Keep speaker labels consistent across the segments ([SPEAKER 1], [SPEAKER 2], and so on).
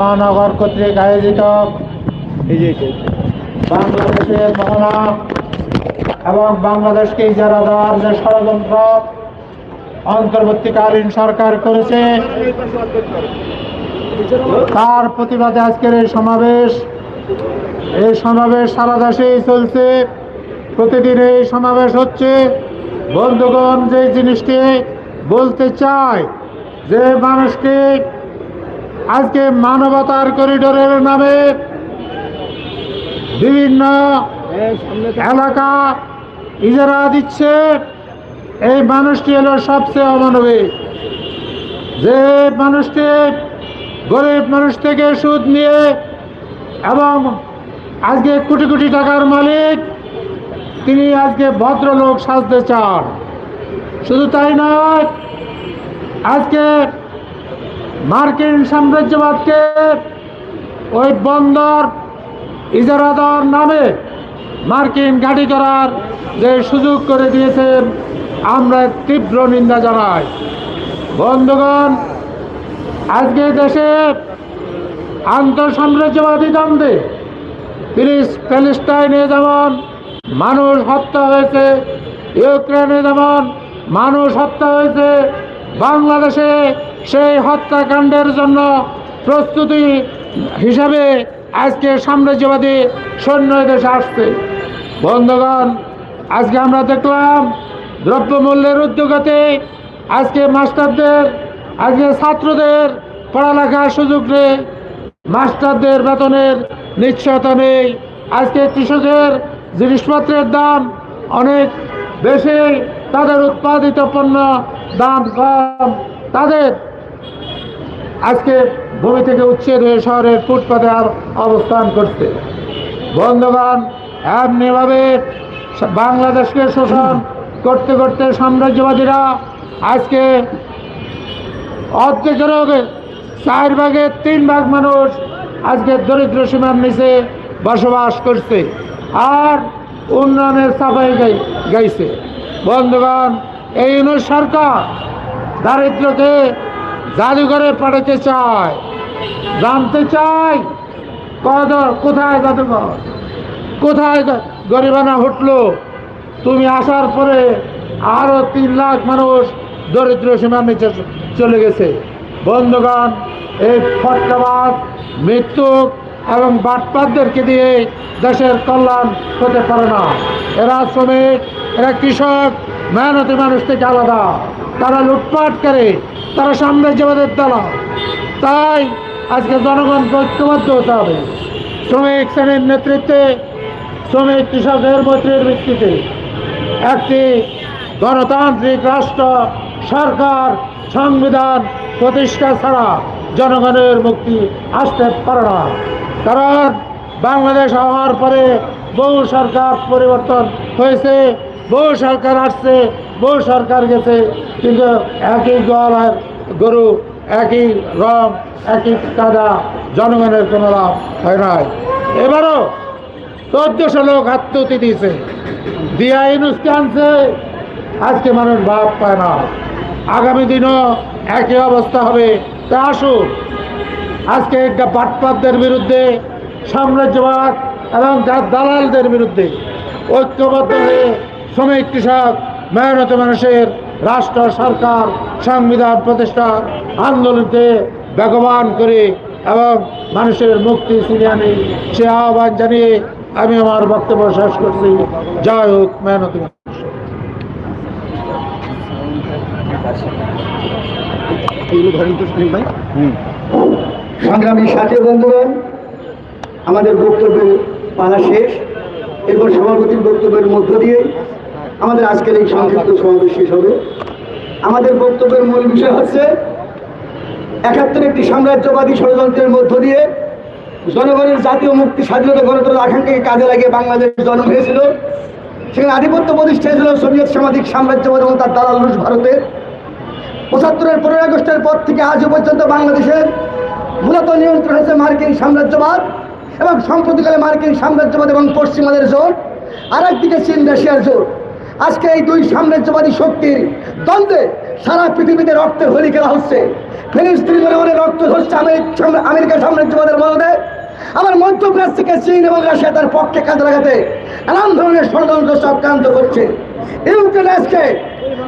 [SPEAKER 1] মহানগর কর্তৃক আয়োজিত বাংলাদেশের মহানা এবং বাংলাদেশকে ইজারা দেওয়ার যে ষড়যন্ত্র অন্তর্বর্তীকালীন সরকার করেছে, তার প্রতিবাদে আজকের এই সমাবেশ এই সমাবেশ সারা দেশেই চলছে। প্রতিদিন এই সমাবেশ হচ্ছে। বন্ধুগণ যে জিনিসটি বলতে চায়, যে মানুষকে আজকে মানবতার করিডোরের নামে বিভিন্ন এলাকা ইজারা দিচ্ছে। এই মানুষটি হলো সবচেয়ে অমানবিক। যে মানুষটি গরিব মানুষ থেকে সুদ নিয়ে এবং আজকে কোটি কোটি টাকার মালিক, তিনি আজকে ভদ্রলোক সাজতে চান। শুধু তাই নয়, আজকে মার্কিন সাম্রাজ্যবাদকে ওই বন্দর ইজারা দেওয়ার নামে মার্কিন গাড়ি করার যে সুযোগ করে দিয়েছেন আমরা তীব্র নিন্দা জানাই। বন্ধুগণ, আজকে দেশে আন্তঃসাম্রাজ্যবাদী দ্বন্দ্বে প্যালিস প্যালেস্টাইনে যেমন মানুষ হত্যা হয়েছে, ইউক্রেনে যেমন মানুষ হত্যা হয়েছে বাংলাদেশে সেই হত্যাকাণ্ডের জন্য প্রস্তুতি হিসাবে আজকে সাম্রাজ্যবাদী সৈন্য দেশে আসছে। বন্ধুগণ, আজকে আমরা দেখলাম দ্রব্যমূল্যের উদ্যোগতে আজকে মাস্টারদের, আজকে ছাত্রদের পড়ালেখার সুযোগ নেই মাস্টারদের বেতনের নিশ্চয়তা নেই। আজকে কৃষকের জিনিসপত্রের দাম অনেক বেশি, তাদের উৎপাদিত পণ্য দাম কম তাদের। আজকে ভূমি থেকে উচ্ছেদ হয়ে শহরের ফুটপাতে অবস্থান করতে বন্ধুগণ, এমনিভাবে বাংলাদেশকে শোষণ করতে করতে সাম্রাজ্যবাদীরা আজকে অর্ধেকের হবে চার ভাগের তিন ভাগ মানুষ আজকে দরিদ্র সীমার নিচে বসবাস করছে আর উন্নয়নের গাই, গাইছে। বন্ধুগণ এই ইউনিট সরকার। দারিদ্রকে জাদুঘরে পাঠাতে চায়। জানতে চাই কত কোথায় জাদুঘর? কোথায় গরিবানা উঠল তুমি আসার পরে আরও তিন লাখ মানুষ দরিদ্র সীমার নিচে চলে গেছে। বন্ধুগণ, এই ফটকাবাদ মৃত্যু এবং বাটপাতদেরকে দিয়ে দেশের কল্যাণ হতে পারে না। এরা শ্রমিক, এরা কৃষক মেহনতি মানুষ থেকে আলাদা। তারা লুটপাট করে, তারা সাম্রাজ্যবাদের দলা তাই আজকে জনগণকে ঐক্যবদ্ধ হতে হবে। শ্রমিক শ্রেণির নেতৃত্বে, শ্রমিক কৃষকদের মৈত্রীর ভিত্তিতে একটি গণতান্ত্রিক রাষ্ট্র, সরকার, সংবিধান প্রতিষ্ঠা ছাড়া জনগণের মুক্তি আসতে পারে না। কারণ বাংলাদেশ হওয়ার পরে বহু সরকার পরিবর্তন হয়েছে। বহু সরকার আসছে, বহু সরকার গেছে, কিন্তু একই গোয়ালার গরু, একই রং, একই কাদা, জনগণের কোনো লাভ হয় নাই। এবারও চোদ্দশো লোক আত্মহতি দিয়েছে। দিয়া আনছে, আজকে মানুষ ভাব পায় না। আগামী দিনও একই অবস্থা হবে। তা আসুন, আজকে একটা বাটপাতদের বিরুদ্ধে, সাম্রাজ্যবাদ এবং দালালদের বিরুদ্ধে ঐক্যবদ্ধ হয়ে শ্রমিক, কৃষক, মেহনত মানুষের রাষ্ট্র, সরকার, সংবিধান প্রতিষ্ঠা, আন্দোলনকে বেগবান করে এবং মানুষের মুক্তি ছিনিয়ে আনে। সে আহ্বান জানিয়ে আমি আমার বক্তব্য শেষ করছি। জয় হোক, মেহনত
[SPEAKER 2] সংগ্রামী সাথী বন্ধুগণ, আমাদের বক্তব্যের পালা শেষ। এরপর সভাপতির বক্তব্যের মধ্য দিয়ে আমাদের আজকের এই সংক্ষিপ্ত সমাবেশ শেষ হবে। আমাদের বক্তব্যের মূল বিষয় হচ্ছে, একাত্তর একটি সাম্রাজ্যবাদী ষড়যন্ত্রের মধ্য দিয়ে জনগণের জাতীয় মুক্তি, স্বাধীনতা গণতন্ত্র আকাঙ্ক্ষাকে কাজে লাগিয়ে বাংলাদেশ জন্ম হয়েছিল। সেখানে আধিপত্য প্রতিষ্ঠা হয়েছিল সোভিয়েত সামাজিক সাম্রাজ্যবাদ এবং তার দালাল রুশ ভারতের। পঁচাত্তরের পনেরোই আগস্টের পর থেকে আজও পর্যন্ত বাংলাদেশের মূলত নিয়ন্ত্রণ হয়েছে মার্কিন সাম্রাজ্যবাদ। এবং সম্প্রতিকালে মার্কিন সাম্রাজ্যবাদ এবং পশ্চিমাদের জোট আর একদিকে চীন রাশিয়ার জোট। আজকে এই দুই সাম্রাজ্যবাদী শক্তির দ্বন্দ্বে সারা পৃথিবীতে রক্তের হোলি খেলা হচ্ছে। ফিলিস্তিনি রক্ত হচ্ছে আমেরিকা সাম্রাজ্যবাদের মদদে। আবার মধ্যপ্রাচ্য থেকে চীন এবং রাশিয়া তার পক্ষে কাজে লাগাতে নানান ধরনের ষড়যন্ত্র চক্রান্ত করছে। ইউক্রেন আজকে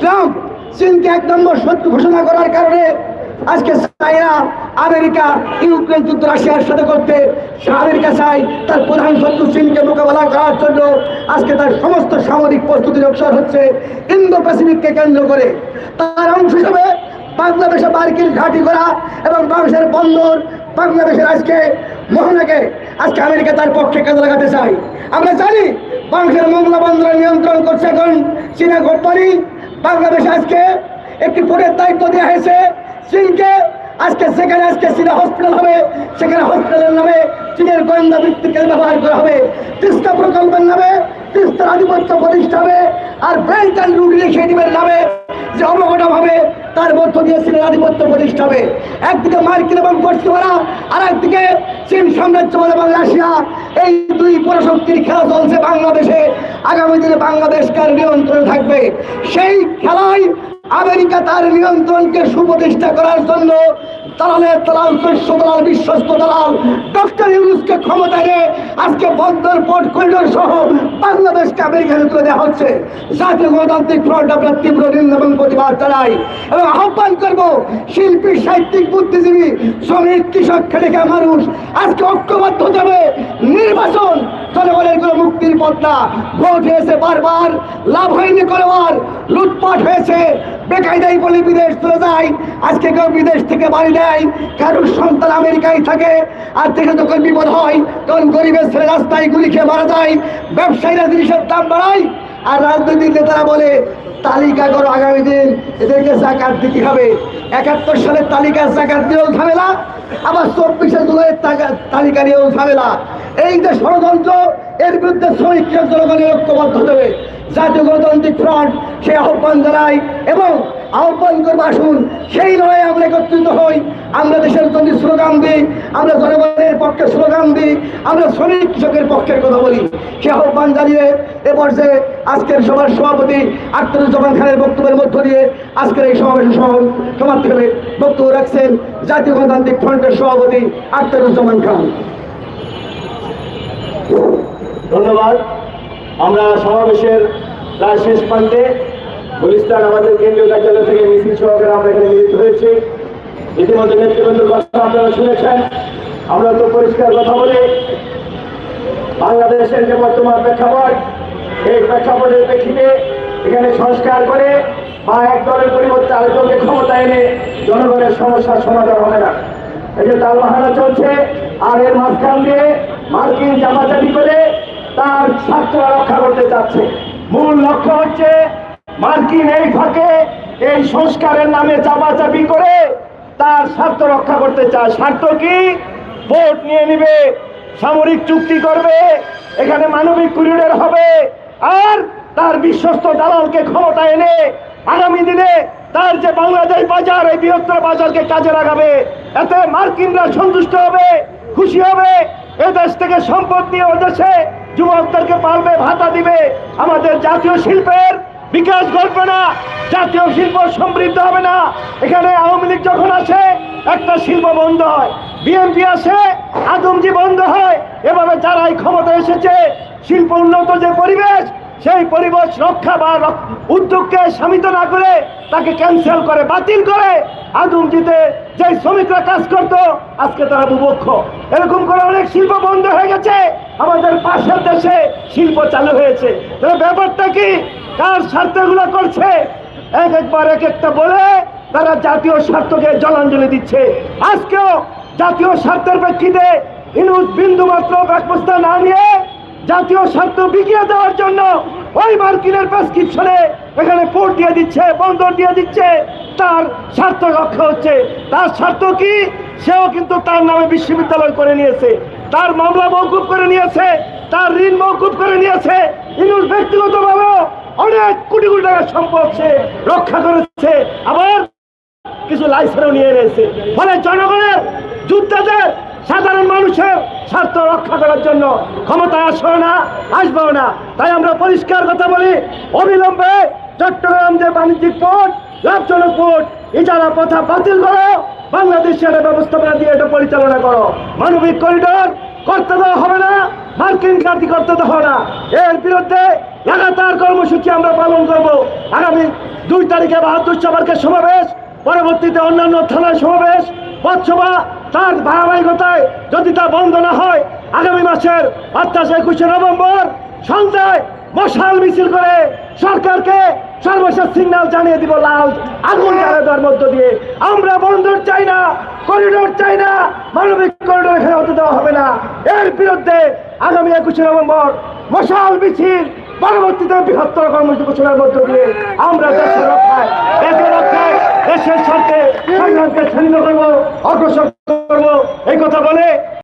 [SPEAKER 2] ট্রাম্প চীনকে এক নম্বর শত্রু ঘোষণা করার কারণে আজকে চায়না, আমেরিকা, ইউক্রেন যুদ্ধ রাশিয়ার সাথে করতে আমেরিকা চাই তার প্রধান শত্রু চীনকে মোকাবেলা করার জন্য আজকে তার সমস্ত সামরিক প্রস্তুতি অগ্রসর হচ্ছে ইন্দো প্যাসিফিককে কেন্দ্র করে। তার অংশ হিসেবে বাংলাদেশে মার্কিন ঘাঁটি করা এবং বাংলাদেশের বন্দর বাংলাদেশের আজকে মোহনাকে, আজকে আমেরিকা তার পক্ষে কাজে লাগাতে চায়। আমরা জানি বাংলাদেশের মংলা বন্দর নিয়ন্ত্রণ করছে এখন চীনা কোম্পানি। বাংলাদেশে আজকে একটি পোর্টের দায়িত্ব দেওয়া হয়েছে চীনকে আজকে সেখানে আজকে সিনা হসপিটাল হবে, সেখানে হসপিটালের নামে চীনের গোয়েন্দা বৃত্তিকে ব্যবহার করা হবে। তিস্তা প্রকল্পের নামে তিস্তার আধিপত্য প্রতিষ্ঠা হবে, আর ব্যাংক অ্যান্ড রুট ইনিশিয়েটিভের নামে। যে হবে, তার মধ্য দিয়ে চীনের আধিপত্য প্রতিষ্ঠা হবে। একদিকে মার্কিন এবং পশ্চিমারা আর একদিকে চীন সাম্রাজ্যবাদ এবং রাশিয়া। এই দুই পরাশক্তির খেলা চলছে বাংলাদেশে। আগামী দিনে বাংলাদেশ কার নিয়ন্ত্রণে থাকবে? সেই খেলায় আমেরিকা তার নিয়ন্ত্রণকে সুপ্রতিষ্ঠা করার জন্য দালালের দালাল শস্য দালাল, বিশ্বস্ত দালাল, ডক্টর ইউনুসকে ক্ষমতা এনে আজকে বন্দর পোর্ট করিডোর সহ বাংলাদেশকে আমেরিকায় তুলে দেওয়া হচ্ছে। জাতীয় গণতান্ত্রিক ফ্রন্ট আমরা তীব্র নিন্দা এবং প্রতিবাদ জানাই এবং আহ্বান করব শিল্পী, সাহিত্যিক, বুদ্ধিজীবী, শ্রমিক, কৃষক খেটে মানুষ, আজকে ঐক্যবদ্ধ হতে হবে নির্বাচন জনগণের কোনো মুক্তির পথ না। ভোট হয়েছে বারবার, লাভ হয়নি কোনোবার লুটপাট হয়েছে বেকায়দাই বলে বিদেশ চলে যায়, আজকে কেউ বিদেশ থেকে বাড়ি দেয় কারোর সন্তান আমেরিকায় থাকে, আর দেশে যখন বিপদ হয়, তখন গরিবের ছেলে রাস্তায় গুলি খেয়ে মারা যায়, ব্যবসায়ীরা জিনিসের দাম বাড়ায়, আর রাজনৈতিক নেতারা বলে, তালিকা করো আগামী দিন, এদেরকে জাকাত দিতে হবে। একাত্তর সালের তালিকা জাকাত দিয়েও ঝামেলা, আবার চব্বিশে জুলাইয়ের তালিকা নিয়েও ঝামেলা। এই যে ষড়যন্ত্র, এর বিরুদ্ধে শ্রমিক জনগণের ঐক্যবদ্ধ হবে। জাতীয় গণতান্ত্রিক ফ্রন্ট, সে আহ্বান জানাই এবং আহ্বান করব, আসুন, সেই লড়াই আমরা একত্রিত হই। আমরা দেশের জন্য স্লোগান দিই, আমরা জনগণের পক্ষে স্লোগান দিই, আমরা শ্রমিক কৃষকের পক্ষের কথা বলি। সে আহ্বান জানিয়ে এ পর্যায়ে আজকের সভার সভাপতি আখতারুজ্জামান খানের বক্তব্যের মধ্য দিয়ে আজকের এই সমাবেশের সহ- সমাপ্তি হবে বক্তব্য রাখছেন জাতীয় গণতান্ত্রিক ফ্রন্টের সভাপতি আখতারুজ্জামান খান।
[SPEAKER 3] ধন্যবাদ। আমরা সমাবেশের প্রায় শেষ প্রান্তে গুলিস্তান আমাদের কেন্দ্রীয় কার্যালয় থেকে মিছিল সহকারে আমরা এখানে মিলিত হয়েছি। ইতিমধ্যে নেতৃবৃন্দের কথা আপনারা শুনেছেন। আমরা তো পরিষ্কার কথা বলি, বাংলাদেশের যে বর্তমান প্রেক্ষাপট এই প্রেক্ষাপটের প্রেক্ষিতে এখানে সংস্কার করে বা এক দলের পরিবর্তে আরেকজনকে ক্ষমতা এনে জনগণের সমস্যার সমাধান হবে না। এই যে তাল চলছে, আর এর মাঝখান দিয়ে মার্কিন জামাচাটি করে তার স্বার্থ রক্ষা করতে চাচ্ছে মূল লক্ষ্য হচ্ছে মার্কিন এই ফাঁকে এই সংস্কারের নামে চাপাচাপি করে তার স্বার্থ রক্ষা করতে চায়। স্বার্থ কি? ভোট নিয়ে নিবে, সামরিক চুক্তি করবে, এখানে মানবিক করিডোর হবে, আর তার বিশ্বস্ত দালালকে ক্ষমতা এনে আগামী দিনে তার যে বাংলাদেশ বাজার, এই বৃহত্তর বাজারকে কাজে লাগাবে, এতে মার্কিনরা সন্তুষ্ট হবে, খুশি হবে, এ দেশ থেকে সম্পদ নিয়ে ও দেশে যুবকদেরকে পালবে, ভাতা দিবে আমাদের জাতীয় শিল্পের বিকাশ ঘটবে না। জাতীয় শিল্প সমৃদ্ধ হবে না। এখানে আওয়ামী লীগ যখন আসে, একটা শিল্প বন্ধ হয়। বিএনপি আসে, আদমজি বন্ধ হয়। এভাবে যারাই ক্ষমতা এসেছে, শিল্প উন্নত যে পরিবেশ সেই পরিবেশ রক্ষা বা উদ্যোগকে শামিত না করে তাকে ক্যান্সেল করে, বাতিল করে আদমজিতে যে শ্রমিকরা কাজ করতো, আজকে তারা বুভক্ষ। এরকম করে অনেক শিল্প বন্ধ হয়ে গেছে। আমাদের পাশের দেশে শিল্প চালু হয়েছে। ব্যাপারটা কি? কার স্বার্থগুলো করছে? এক একবার এক একটা বলে তারা জাতীয় স্বার্থকে জলাঞ্জলি দিচ্ছে। আজকেও জাতীয় স্বার্থের প্রেক্ষিতে ইনুস বিন্দু মাত্র ব্যবস্থা না নিয়ে জাতীয় স্বার্থ বিকিয়ে দেওয়ার জন্য ওই মার্কিনের প্রেসক্রিপশনে এখানে পোর্ট দিয়ে দিচ্ছে, বন্দর দিয়ে দিচ্ছে। তার স্বার্থ রক্ষা হচ্ছে। তার স্বার্থ কি? সেও কিন্তু তার নামে বিশ্ববিদ্যালয় করে নিয়েছে। তার মামলা মৌকুব করে নিয়েছে। তার ঋণ মৌকুব করে নিয়েছে। ইনুস ব্যক্তিগতভাবেও অনেক কোটি কোটি টাকার সম্পদ সে রক্ষা করেছে। আবার কিছু লাইসেন্সও নিয়ে এনেছে ফলে জনগণের, যুদ্ধদের, সাধারণ মানুষের স্বার্থ রক্ষা করার জন্য ক্ষমতায় আসবে না আসবেও না। তাই আমরা পরিষ্কার কথা বলি, অবিলম্বে চট্টগ্রাম যে বাণিজ্যিক পোর্ট লাভজনক ভোট ইজারা প্রথা বাতিল করো বাংলাদেশ সেটা ব্যবস্থাপনা দিয়ে এটা পরিচালনা করো। মানবিক করিডোর করতে দেওয়া হবে না, মার্কিন ঘাটি করতে দেওয়া না। এর বিরুদ্ধে লাগাতার কর্মসূচি আমরা পালন করব। আগামী দুই তারিখে বাহাত্তর সভাকে সমাবেশ, পরবর্তীতে অন্যান্য থানার সমাবেশ পথসভা তার ধারাবাহিকতায় যদি তা বন্ধ না হয়, আগামী মাসের অর্থাৎ একুশে নভেম্বর সন্ধ্যায় মশাল মিছিল করে সরকারকে সর্বশেষ সিগন্যাল জানিয়ে দিব লাল আগুন জ্বালা মধ্য দিয়ে। আমরা বন্দর চাই না করিডোর চাই না, মানবিক করিডোর এখানে হতে দেওয়া হবে না। এর বিরুদ্ধে আগামী একুশে নভেম্বর মশাল মিছিল পরবর্তীতে বৃহত্তর কর্মসূচি ঘোষণার মধ্য দিয়ে আমরা দেশের রক্ষায় দেশের রক্ষায় দেশের স্বার্থে সংগ্রামকে ছিন্ন করব অগ্রসর করব। এই কথা বলে